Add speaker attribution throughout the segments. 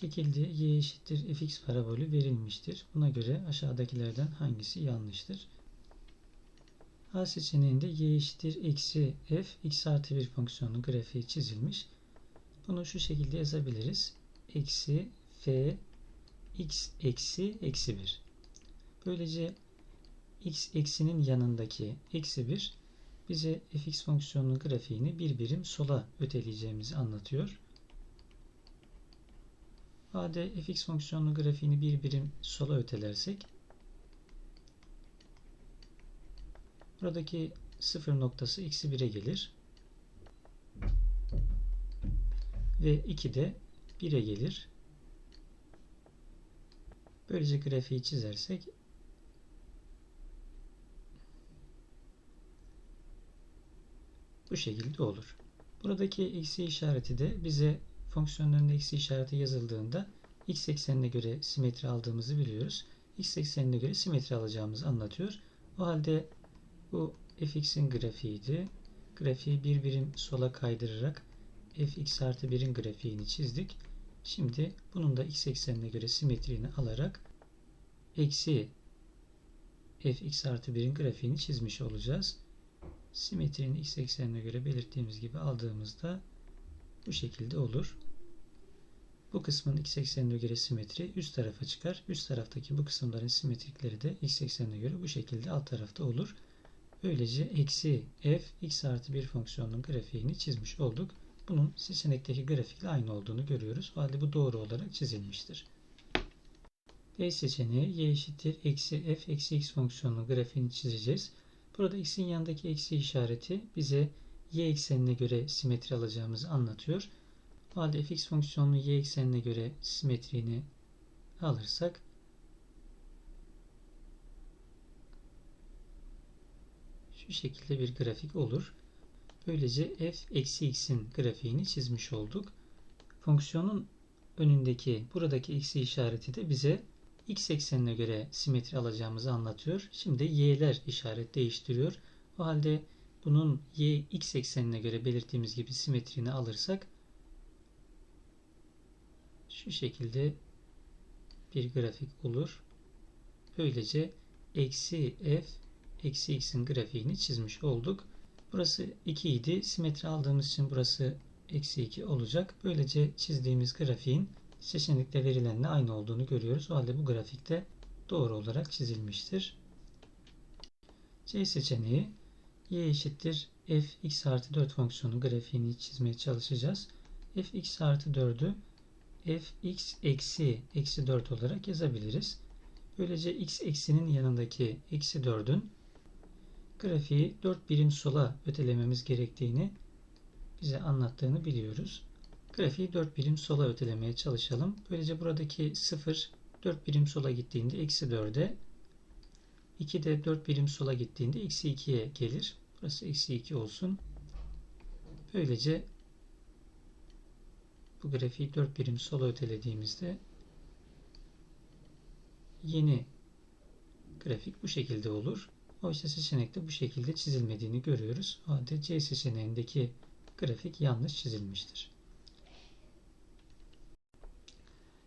Speaker 1: Şekilde y eşittir fx parabolü verilmiştir. Buna göre aşağıdakilerden hangisi yanlıştır? A seçeneğinde y eşittir eksi f x artı 1 fonksiyonunun grafiği çizilmiş. Bunu şu şekilde yazabiliriz. Eksi f x eksi eksi 1. Böylece x eksinin yanındaki eksi 1 bize fx fonksiyonunun grafiğini bir birim sola öteleyeceğimizi anlatıyor. A'da fx fonksiyonunun grafiğini bir birim sola ötelersek buradaki sıfır noktası eksi 1'e gelir. Ve 2 de 1'e gelir. Böylece grafiği çizersek bu şekilde olur. Buradaki eksi işareti de bize fonksiyonların eksi işareti yazıldığında x eksenine göre simetri aldığımızı biliyoruz. x eksenine göre simetri alacağımızı anlatıyor. O halde bu fx'in grafiğiydi. Grafiği bir birim sola kaydırarak fx artı 1'in grafiğini çizdik. Şimdi bunun da x eksenine göre simetriğini alarak eksi fx artı 1'in grafiğini çizmiş olacağız. Simetrinin x eksenine göre belirttiğimiz gibi aldığımızda bu şekilde olur. Bu kısmın x eksenine göre simetri üst tarafa çıkar. Üst taraftaki bu kısımların simetrikleri de x eksenine göre bu şekilde alt tarafta olur. Böylece eksi f x artı 1 fonksiyonunun grafiğini çizmiş olduk. Bunun seçenekteki grafikle aynı olduğunu görüyoruz. O halde bu doğru olarak çizilmiştir. B seçeneği y eşittir eksi f eksi x fonksiyonunun grafiğini çizeceğiz. Burada x'in yanındaki eksi işareti bize y eksenine göre simetri alacağımızı anlatıyor. O halde fx fonksiyonunu y eksenine göre simetriğini alırsak şu şekilde bir grafik olur. Böylece f eksi x'in grafiğini çizmiş olduk. Fonksiyonun önündeki buradaki eksi işareti de bize x eksenine göre simetri alacağımızı anlatıyor. Şimdi y'ler işaret değiştiriyor. O halde bunun y x eksenine göre belirttiğimiz gibi simetrini alırsak şu şekilde bir grafik olur. Böylece eksi f eksi x'in grafiğini çizmiş olduk. Burası 2 idi. Simetri aldığımız için burası eksi 2 olacak. Böylece çizdiğimiz grafiğin seçenekte verilenle aynı olduğunu görüyoruz. O halde bu grafikte doğru olarak çizilmiştir. C seçeneği y eşittir f x artı 4 fonksiyonu grafiğini çizmeye çalışacağız. f x artı 4'ü f x eksi eksi 4 olarak yazabiliriz. Böylece x eksinin yanındaki eksi 4'ün grafiği 4 birim sola ötelememiz gerektiğini bize anlattığını biliyoruz. Grafiği 4 birim sola ötelemeye çalışalım. Böylece buradaki 0 4 birim sola gittiğinde eksi 4'e 2 de 4 birim sola gittiğinde eksi 2'ye gelir. Burası eksi 2 olsun. Böylece bu grafiği 4 birim sola ötelediğimizde yeni grafik bu şekilde olur. Oysa seçenekte bu şekilde çizilmediğini görüyoruz. O halde C seçeneğindeki grafik yanlış çizilmiştir.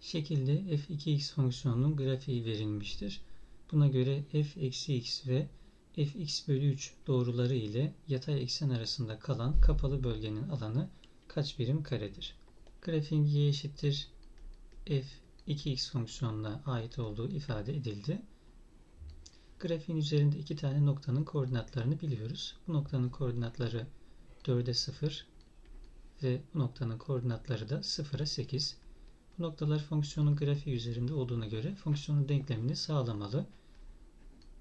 Speaker 1: Şekilde f2x fonksiyonunun grafiği verilmiştir. Buna göre f eksi x ve fx bölü 3 doğruları ile yatay eksen arasında kalan kapalı bölgenin alanı kaç birim karedir? Grafiğin y eşittir f 2x fonksiyonuna ait olduğu ifade edildi. Grafiğin üzerinde iki tane noktanın koordinatlarını biliyoruz. Bu noktanın koordinatları 4'e 0 ve bu noktanın koordinatları da 0'a 8. Bu noktalar fonksiyonun grafiği üzerinde olduğuna göre fonksiyonun denklemini sağlamalı.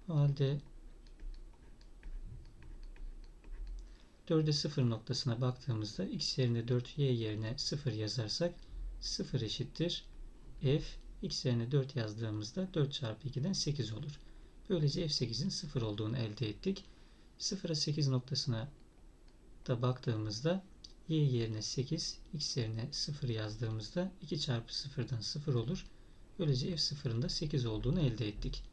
Speaker 1: O halde 4'e 0 noktasına baktığımızda x yerine 4 y yerine 0 yazarsak 0 eşittir f x yerine 4 yazdığımızda 4 çarpı 2'den 8 olur. Böylece f8'in 0 olduğunu elde ettik. 0'a 8 noktasına da baktığımızda y yerine 8, x yerine 0 yazdığımızda 2 çarpı 0'dan 0 olur. Böylece f0'ın da 8 olduğunu elde ettik.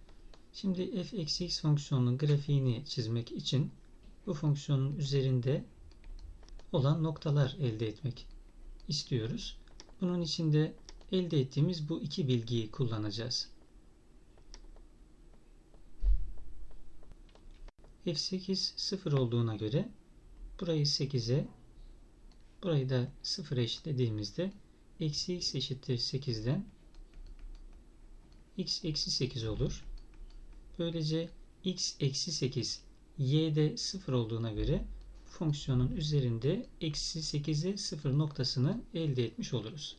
Speaker 1: Şimdi f eksi x fonksiyonunun grafiğini çizmek için bu fonksiyonun üzerinde olan noktalar elde etmek istiyoruz. Bunun için de elde ettiğimiz bu iki bilgiyi kullanacağız. f8 0 olduğuna göre burayı 8'e burayı da 0 eşitlediğimizde eksi x eşittir 8'den x eksi 8 olur. Böylece x eksi 8 y'de 0 olduğuna göre fonksiyonun üzerinde eksi 8'e 0 noktasını elde etmiş oluruz.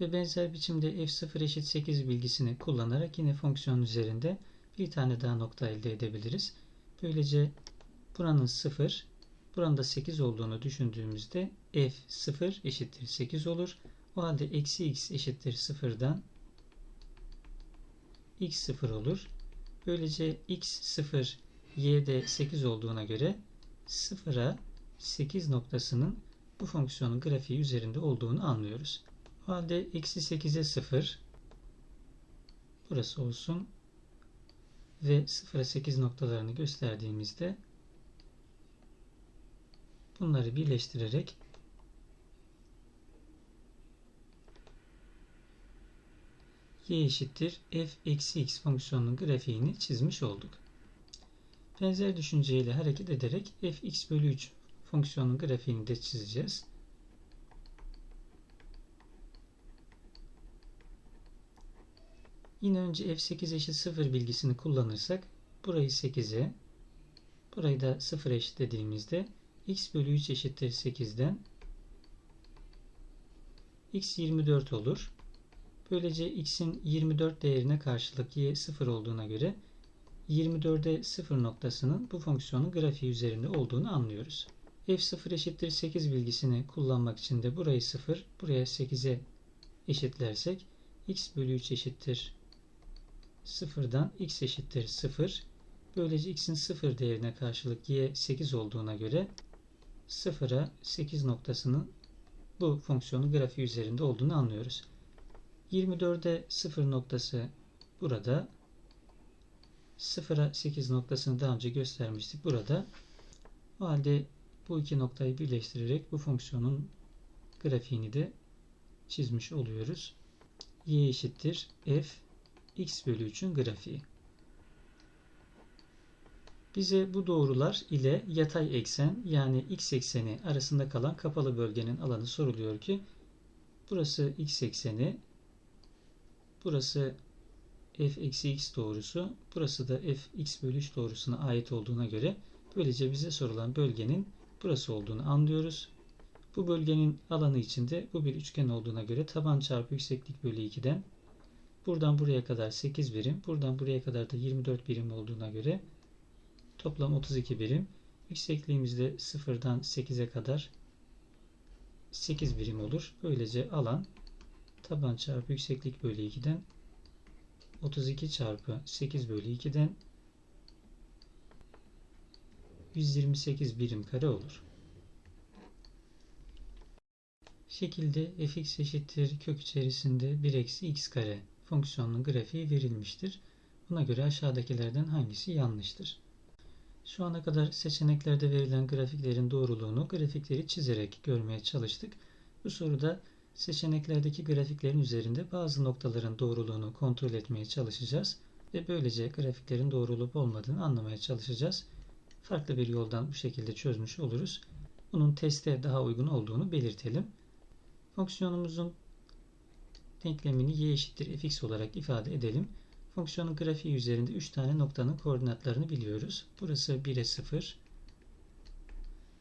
Speaker 1: Ve benzer biçimde f0 eşit 8 bilgisini kullanarak yine fonksiyon üzerinde bir tane daha nokta elde edebiliriz. Böylece buranın 0, buranın da 8 olduğunu düşündüğümüzde f0 eşittir 8 olur. O halde eksi x eşittir 0'dan x 0 olur. Böylece x 0 y'de 8 olduğuna göre 0'a 8 noktasının bu fonksiyonun grafiği üzerinde olduğunu anlıyoruz. O halde eksi 8'e 0 burası olsun ve 0'a 8 noktalarını gösterdiğimizde bunları birleştirerek y eşittir f eksi x fonksiyonunun grafiğini çizmiş olduk. Benzer düşünceyle hareket ederek f x bölü 3 fonksiyonun grafiğini de çizeceğiz. Yine önce f8 eşit 0 bilgisini kullanırsak burayı 8'e burayı da 0 eşitlediğimizde x bölü 3 eşittir 8'den x 24 olur. Böylece x'in 24 değerine karşılık y 0 olduğuna göre 24'e 0 noktasının bu fonksiyonun grafiği üzerinde olduğunu anlıyoruz. f0 eşittir 8 bilgisini kullanmak için de burayı 0, buraya 8'e eşitlersek x bölü 3 eşittir 0'dan x eşittir 0. Böylece x'in 0 değerine karşılık y 8 olduğuna göre 0'a 8 noktasının bu fonksiyonun grafiği üzerinde olduğunu anlıyoruz. 24'e 0 noktası burada. 0'a 8 noktasını daha önce göstermiştik burada. O halde bu iki noktayı birleştirerek bu fonksiyonun grafiğini de çizmiş oluyoruz. y eşittir f x bölü 3'ün grafiği. Bize bu doğrular ile yatay eksen yani x ekseni arasında kalan kapalı bölgenin alanı soruluyor ki burası x ekseni burası f eksi x doğrusu burası da f x bölü 3 doğrusuna ait olduğuna göre böylece bize sorulan bölgenin burası olduğunu anlıyoruz. Bu bölgenin alanı içinde bu bir üçgen olduğuna göre taban çarpı yükseklik bölü 2'den buradan buraya kadar 8 birim buradan buraya kadar da 24 birim olduğuna göre toplam 32 birim yüksekliğimiz de 0'dan 8'e kadar 8 birim olur. Böylece alan taban çarpı yükseklik bölü 2'den 32 çarpı 8 bölü 2'den 128 birim kare olur. Şekilde fx eşittir kök içerisinde 1 eksi x kare fonksiyonunun grafiği verilmiştir. Buna göre aşağıdakilerden hangisi yanlıştır? Şu ana kadar seçeneklerde verilen grafiklerin doğruluğunu grafikleri çizerek görmeye çalıştık. Bu soruda seçeneklerdeki grafiklerin üzerinde bazı noktaların doğruluğunu kontrol etmeye çalışacağız ve böylece grafiklerin doğru olup olmadığını anlamaya çalışacağız. Farklı bir yoldan bu şekilde çözmüş oluruz. Bunun teste daha uygun olduğunu belirtelim. Fonksiyonumuzun denklemini y eşittir fx olarak ifade edelim. Fonksiyonun grafiği üzerinde 3 tane noktanın koordinatlarını biliyoruz. Burası 1'e 0.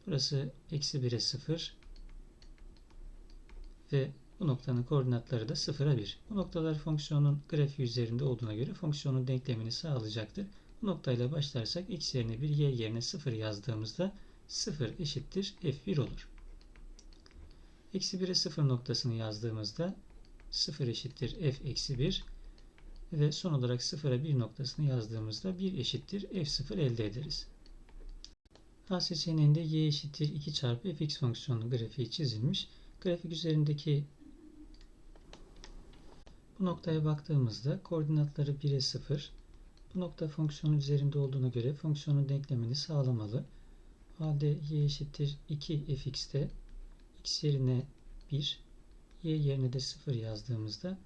Speaker 1: Burası eksi 1'e 0. Ve bu noktanın koordinatları da 0'a 1. Bu noktalar fonksiyonun grafiği üzerinde olduğuna göre fonksiyonun denklemini sağlayacaktır. Bu noktayla başlarsak x yerine 1, y yerine 0 yazdığımızda 0 eşittir f1 olur. Eksi 1'e 0 noktasını yazdığımızda 0 eşittir f eksi 1 ve son olarak 0'a 1 noktasını yazdığımızda 1 eşittir f0 elde ederiz. A seçeneğinde y eşittir 2 çarpı fx fonksiyonunun grafiği çizilmiş. Grafik üzerindeki bu noktaya baktığımızda koordinatları 1'e 0. Bu nokta fonksiyonun üzerinde olduğuna göre fonksiyonun denklemini sağlamalı. O halde y eşittir 2 fx'te x yerine 1, y yerine de 0 yazdığımızda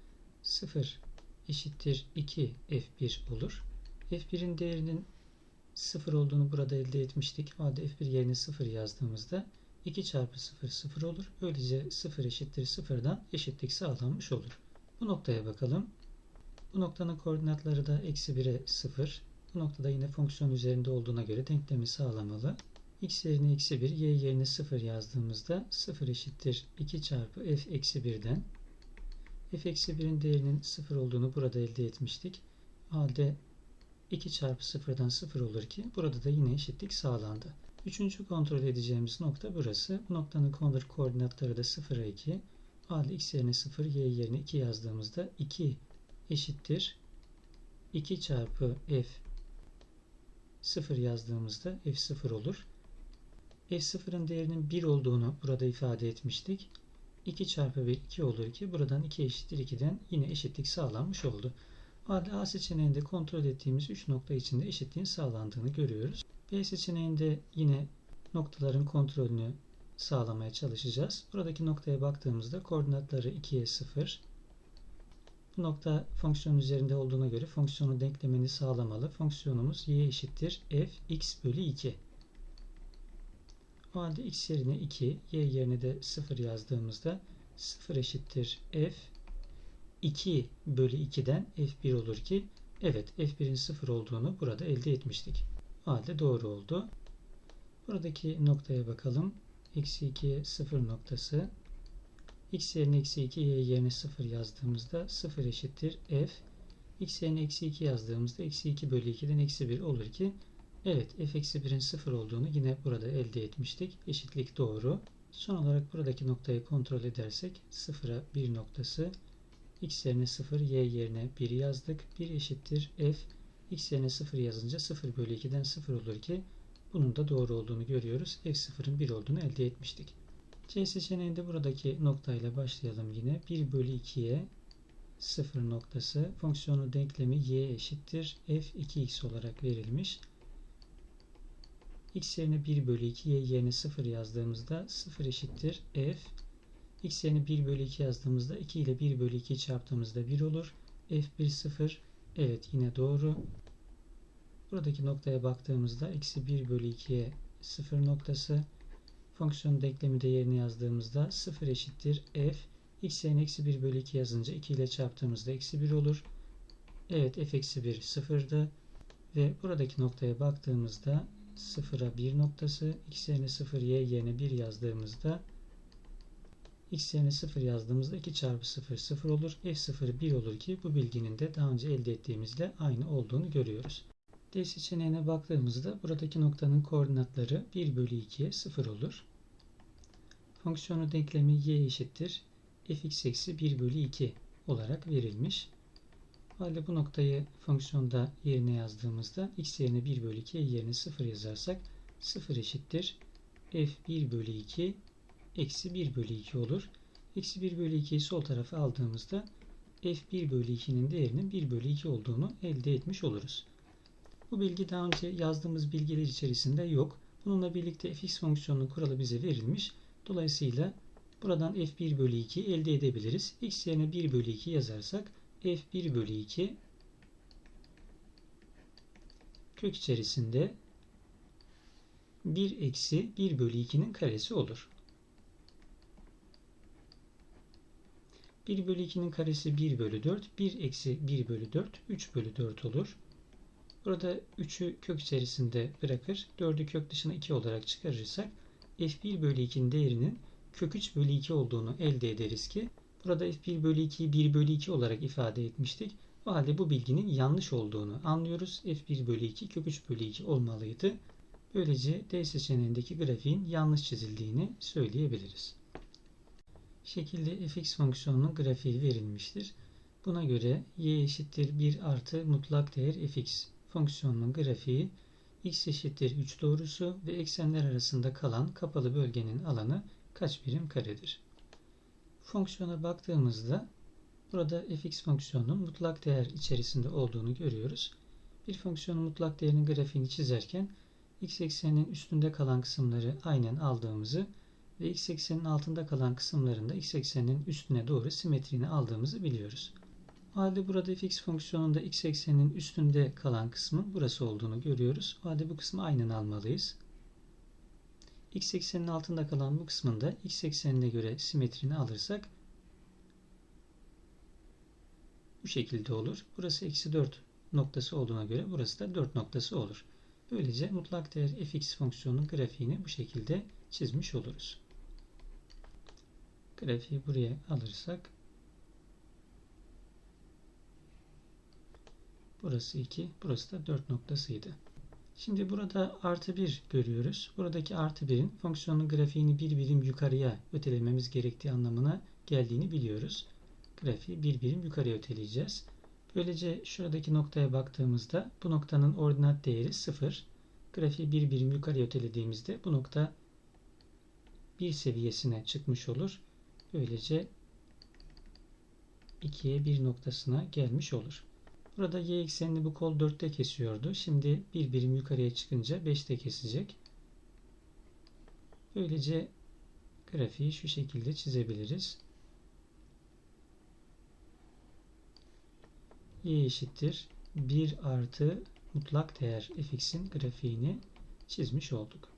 Speaker 1: 0 eşittir 2 f1 olur. f1'in değerinin 0 olduğunu burada elde etmiştik. O halde f1 yerine 0 yazdığımızda 2 çarpı 0 0 olur. Böylece 0 eşittir 0'dan eşitlik sağlanmış olur. Bu noktaya bakalım. Bu noktanın koordinatları da eksi 1'e 0. Bu noktada yine fonksiyon üzerinde olduğuna göre denklemi sağlamalı. x yerine eksi 1, y yerine 0 yazdığımızda 0 eşittir 2 çarpı f eksi 1'den f eksi 1'in değerinin 0 olduğunu burada elde etmiştik. O halde 2 çarpı 0'dan 0 olur ki burada da yine eşitlik sağlandı. Üçüncü kontrol edeceğimiz nokta burası. Bu noktanın konur koordinatları da 0'a 2. O halde x yerine 0, y yerine 2 yazdığımızda 2 eşittir 2 çarpı f 0 yazdığımızda f 0 olur. f 0'ın değerinin 1 olduğunu burada ifade etmiştik. 2 çarpı 1 2 olur ki buradan 2 eşittir 2'den yine eşitlik sağlanmış oldu. Halde A seçeneğinde kontrol ettiğimiz 3 nokta içinde eşitliğin sağlandığını görüyoruz. B seçeneğinde yine noktaların kontrolünü sağlamaya çalışacağız. Buradaki noktaya baktığımızda koordinatları 2'ye 0. Bu nokta fonksiyon üzerinde olduğuna göre fonksiyonun denklemini sağlamalı. Fonksiyonumuz y eşittir f x bölü 2. O halde x yerine 2, y yerine de 0 yazdığımızda 0 eşittir f 2 bölü 2'den f1 olur ki evet f1'in 0 olduğunu burada elde etmiştik. Halde doğru oldu. Buradaki noktaya bakalım. Eksi 2'ye 0 noktası. x yerine eksi 2, y yerine 0 yazdığımızda 0 eşittir f. x yerine eksi 2 yazdığımızda eksi 2 bölü 2'den eksi 1 olur ki evet f eksi 1'in 0 olduğunu yine burada elde etmiştik. Eşitlik doğru. Son olarak buradaki noktayı kontrol edersek 0'a 1 noktası x yerine 0, y yerine 1 yazdık. 1 eşittir f. x yerine 0 yazınca 0 bölü 2'den 0 olur ki bunun da doğru olduğunu görüyoruz. f0'ın 1 olduğunu elde etmiştik. C seçeneğinde buradaki noktayla başlayalım yine. 1 bölü 2'ye 0 noktası fonksiyonu denklemi y eşittir f 2x olarak verilmiş. x yerine 1 bölü 2 y yerine 0 yazdığımızda 0 eşittir f x yerine 1 bölü 2 yazdığımızda 2 ile 1 bölü 2 çarptığımızda 1 olur. f1 0. Evet yine doğru. Buradaki noktaya baktığımızda eksi 1 bölü 2'ye 0 noktası. Fonksiyon denklemi de yerine yazdığımızda 0 eşittir f. x yerine eksi 1 bölü 2 yazınca 2 ile çarptığımızda eksi 1 olur. Evet f eksi 1 sıfırdı. Ve buradaki noktaya baktığımızda 0'a 1 noktası. x yerine 0 y yerine 1 yazdığımızda x yerine 0 yazdığımızda 2 çarpı 0 0 olur. f0 1 olur ki bu bilginin de daha önce elde ettiğimizle aynı olduğunu görüyoruz. D seçeneğine baktığımızda buradaki noktanın koordinatları 1 bölü 2'ye 0 olur. Fonksiyonu denklemi y eşittir fx eksi 1 bölü 2 olarak verilmiş. Halde bu noktayı fonksiyonda yerine yazdığımızda x yerine 1 bölü 2 yerine 0 yazarsak 0 eşittir f 1 bölü 2 eksi 1 bölü 2 olur. Eksi 1 bölü 2'yi sol tarafa aldığımızda f1 bölü 2'nin değerinin 1 bölü 2 olduğunu elde etmiş oluruz. Bu bilgi daha önce yazdığımız bilgiler içerisinde yok. Bununla birlikte fx fonksiyonunun kuralı bize verilmiş. Dolayısıyla buradan f1 bölü 2 elde edebiliriz. x yerine 1 bölü 2 yazarsak f1 bölü 2 kök içerisinde 1 eksi 1 bölü 2'nin karesi olur. 1 bölü 2'nin karesi 1 bölü 4. 1 eksi 1 bölü 4 3 bölü 4 olur. Burada 3'ü kök içerisinde bırakır. 4'ü kök dışına 2 olarak çıkarırsak f1 bölü 2'nin değerinin kök 3 bölü 2 olduğunu elde ederiz ki burada f1 bölü 2'yi 1 bölü 2 olarak ifade etmiştik. O halde bu bilginin yanlış olduğunu anlıyoruz. f1 bölü 2 kök 3 bölü 2 olmalıydı. Böylece D seçeneğindeki grafiğin yanlış çizildiğini söyleyebiliriz. Şekilde fx fonksiyonunun grafiği verilmiştir. Buna göre y eşittir 1 artı mutlak değer fx fonksiyonunun grafiği x eşittir 3 doğrusu ve eksenler arasında kalan kapalı bölgenin alanı kaç birim karedir? Fonksiyona baktığımızda burada fx fonksiyonunun mutlak değer içerisinde olduğunu görüyoruz. Bir fonksiyonun mutlak değerinin grafiğini çizerken x ekseninin üstünde kalan kısımları aynen aldığımızı ve x eksenin altında kalan kısımlarında x ekseninin üstüne doğru simetrini aldığımızı biliyoruz. O halde burada fx fonksiyonunda x ekseninin üstünde kalan kısmın burası olduğunu görüyoruz. O halde bu kısmı aynen almalıyız. x ekseninin altında kalan bu kısmında x eksenine göre simetrini alırsak bu şekilde olur. Burası eksi 4 noktası olduğuna göre burası da 4 noktası olur. Böylece mutlak değer fx fonksiyonunun grafiğini bu şekilde çizmiş oluruz. Grafiği buraya alırsak burası 2, burası da 4 noktasıydı. Şimdi burada artı 1 görüyoruz. Buradaki artı 1'in fonksiyonun grafiğini bir birim yukarıya ötelememiz gerektiği anlamına geldiğini biliyoruz. Grafiği bir birim yukarıya öteleyeceğiz. Böylece şuradaki noktaya baktığımızda bu noktanın ordinat değeri 0. Grafiği bir birim yukarıya ötelediğimizde bu nokta 1 seviyesine çıkmış olur. Böylece 2'ye 1 noktasına gelmiş olur. Burada y eksenini bu kol 4'te kesiyordu. Şimdi bir birim yukarıya çıkınca 5'te kesecek. Böylece grafiği şu şekilde çizebiliriz. y eşittir 1 artı mutlak değer fx'in grafiğini çizmiş olduk.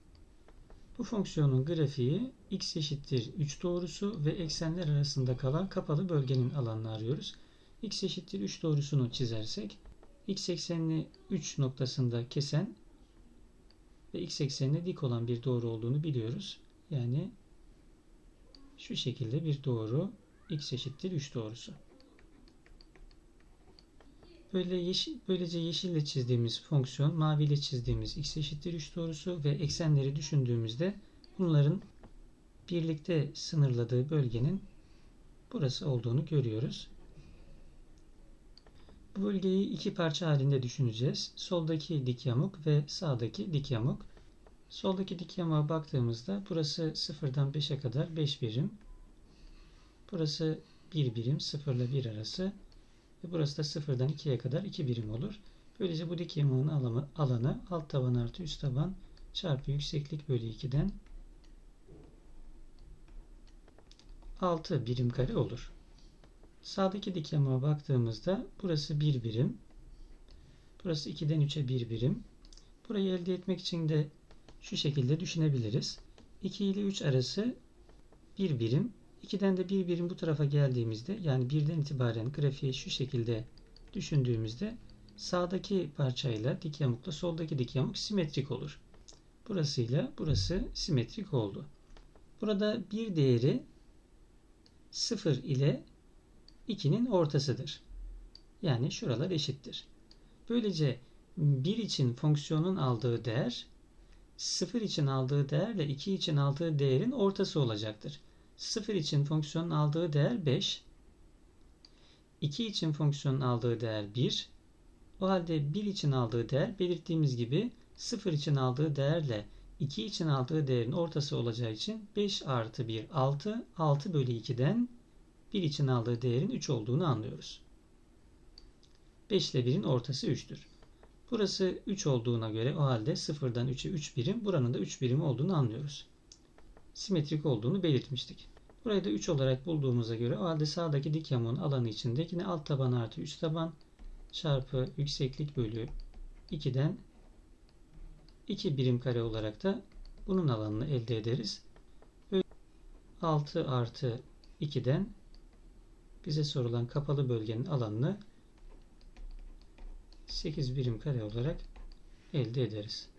Speaker 1: Bu fonksiyonun grafiği x eşittir 3 doğrusu ve eksenler arasında kalan kapalı bölgenin alanını arıyoruz. X eşittir 3 doğrusunu çizersek x eksenini 3 noktasında kesen ve x eksenine dik olan bir doğru olduğunu biliyoruz. Yani şu şekilde bir doğru x eşittir 3 doğrusu. Böyle yeşil, böylece yeşille çizdiğimiz fonksiyon, maviyle çizdiğimiz x eşittir 3 doğrusu ve eksenleri düşündüğümüzde bunların birlikte sınırladığı bölgenin burası olduğunu görüyoruz. Bu bölgeyi iki parça halinde düşüneceğiz. Soldaki dik yamuk ve sağdaki dik yamuk. Soldaki dik yamuğa baktığımızda burası 0'dan 5'e kadar 5 birim. Burası 1 birim 0 ile 1 arası. Ve burası da 0'dan 2'ye kadar 2 birim olur. Böylece bu dik yamuğun alanı, alt taban artı üst taban çarpı yükseklik bölü 2'den 6 birim kare olur. Sağdaki dik yamuğa baktığımızda burası 1 birim. Burası 2'den 3'e 1 birim. Burayı elde etmek için de şu şekilde düşünebiliriz. 2 ile 3 arası 1 birim. 2'den de bir birim bu tarafa geldiğimizde yani birden itibaren grafiği şu şekilde düşündüğümüzde sağdaki parçayla dik yamukla soldaki dik yamuk simetrik olur. Burasıyla burası simetrik oldu. Burada bir değeri 0 ile 2'nin ortasıdır. Yani şuralar eşittir. Böylece 1 için fonksiyonun aldığı değer 0 için aldığı değerle 2 için aldığı değerin ortası olacaktır. 0 için fonksiyonun aldığı değer 5. 2 için fonksiyonun aldığı değer 1. O halde 1 için aldığı değer belirttiğimiz gibi 0 için aldığı değerle 2 için aldığı değerin ortası olacağı için 5 artı 1 6. 6 bölü 2'den 1 için aldığı değerin 3 olduğunu anlıyoruz. 5 ile 1'in ortası 3'tür. Burası 3 olduğuna göre o halde 0'dan 3'e 3 birim buranın da 3 birim olduğunu anlıyoruz simetrik olduğunu belirtmiştik. Burayı da 3 olarak bulduğumuza göre o halde sağdaki dik yamuğun alanı içinde yine alt taban artı üst taban çarpı yükseklik bölü 2'den 2 birim kare olarak da bunun alanını elde ederiz. 6 artı 2'den bize sorulan kapalı bölgenin alanını 8 birim kare olarak elde ederiz.